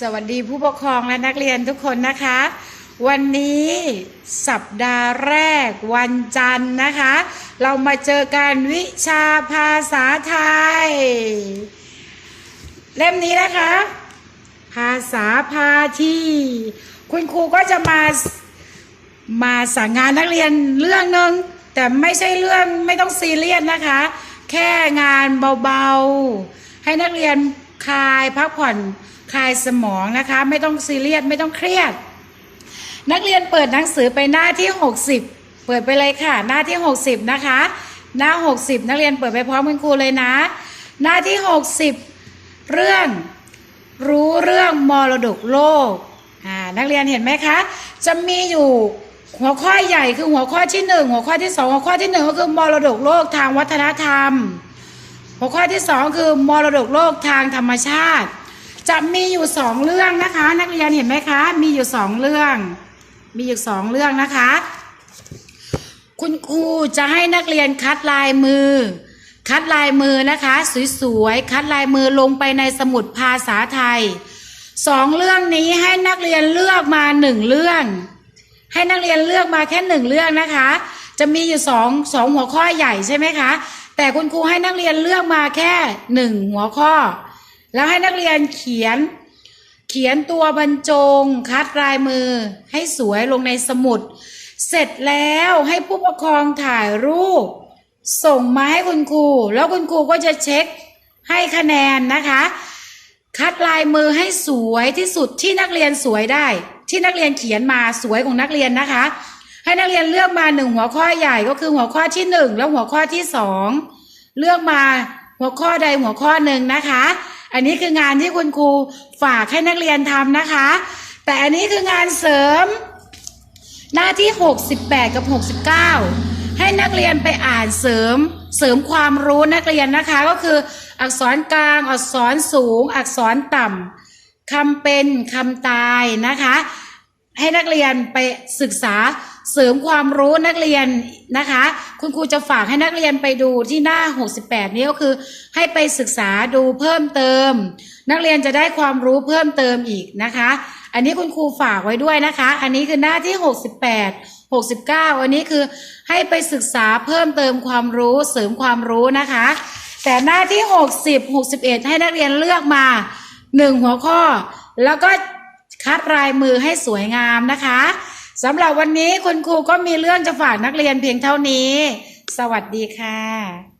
สวัสดีผู้ปกครองและนักเรียนทุกคนนะคะ วันนี้สัปดาห์แรกวันจันทร์นะคะ เรามาเจอกันวิชาภาษาไทย เล่มนี้นะคะ ภาษาพาที่คุณครูก็จะมามาสั่งงานนักเรียนเรื่องหนึ่งแต่ไม่ใช่เรื่องไม่ต้องซีเรียสนะคะ แค่งานเบาๆ ให้นักเรียนคลายพักผ่อน คลายสมองนะคะ ไม่ต้องซีเรียสไม่ต้องเครียด นักเรียนเปิดหนังสือไปหน้าที่ 60 เปิดไปเลยค่ะ หน้าที่ 60 นะคะ หน้า 60 นักเรียนเปิดไปพร้อมคุณครูเลยนะ หน้าที่ 60 เรื่องรู้เรื่องมรดกโลกอ่านักเรียนเห็นไหมคะ จะมีอยู่หัวข้อใหญ่คือหัวข้อที่หนึ่งหัวข้อที่สองหัวข้อที่หนึ่งก็คือมรดกโลกทางวัฒนธรรม หัวข้อที่สองคือมรดกโลกทางธรรมชาติ จะมีอยู่สองเรื่องนะคะ นักเรียนเห็นไหมคะ มีอยู่สองเรื่อง มีอยู่สองเรื่องนะคะ คุณครูจะให้นักเรียนคัดลายมือ คัดลายมือนะคะ สวยๆคัดลายมือลงไปในสมุดภาษาไทยสองเรื่องนี้ให้นักเรียนเลือกมาหนึ่งเรื่อง ให้นักเรียนเลือกมาแค่หนึ่งเรื่องนะคะ จะมีอยู่สองสองหัวข้อใหญ่ใช่ไหมคะ แต่คุณครูให้นักเรียนเลือกมาแค่หนึ่งหัวข้อ แล้วให้นักเรียนเขียน เขียนตัวบรรจง คัดลายมือ ให้สวยลงในสมุด เสร็จแล้วให้ผู้ปกครองถ่ายรูป ส่งมาให้คุณครู แล้วคุณครูก็จะเช็คให้คะแนนนะคะ คัดลายมือให้สวยที่สุดที่นักเรียนสวยได้ ที่นักเรียนเขียนมาสวยของนักเรียนนะคะ ให้นักเรียนเลือกมาหนึ่งหัวข้อใหญ่ก็คือหัวข้อที่หนึ่งแล้วหัวข้อที่สองเลือกมาหัวข้อใดหัวข้อหนึ่งนะคะ อันนี้คืองานที่คุณครูฝากให้นักเรียนทำนะคะ แต่อันนี้คืองานเสริม หน้าที่ 68 กับ 69 ให้นักเรียนไปอ่านเสริมเสริมความรู้นักเรียนนะคะ ก็คืออักษรกลางอักษรสูง อักษรต่ำคำเป็นคำตายนะคะ ให้นักเรียนไปศึกษา เสริมความรู้นักเรียนนะคะ คุณครูจะฝากให้นักเรียนไปดูที่หน้า 68 นี้ก็คือ ให้ไปศึกษาดูเพิ่มเติม นักเรียนจะได้ความรู้เพิ่มเติมอีกนะคะ อันนี้คุณครูฝากไว้ด้วยนะคะ อันนี้คือหน้าที่ 68 69 อันนี้คือให้ไปศึกษาเพิ่มเติมความรู้เสริมความรู้นะคะ แต่หน้าที่ 60 61 ให้นักเรียนเลือกมา 1 หัวข้อ แล้วก็คัดลายมือให้สวยงามนะคะ สำหรับวันนี้คุณครูก็มีเรื่องจะฝากนักเรียนเพียงเท่านี้ สวัสดีค่ะ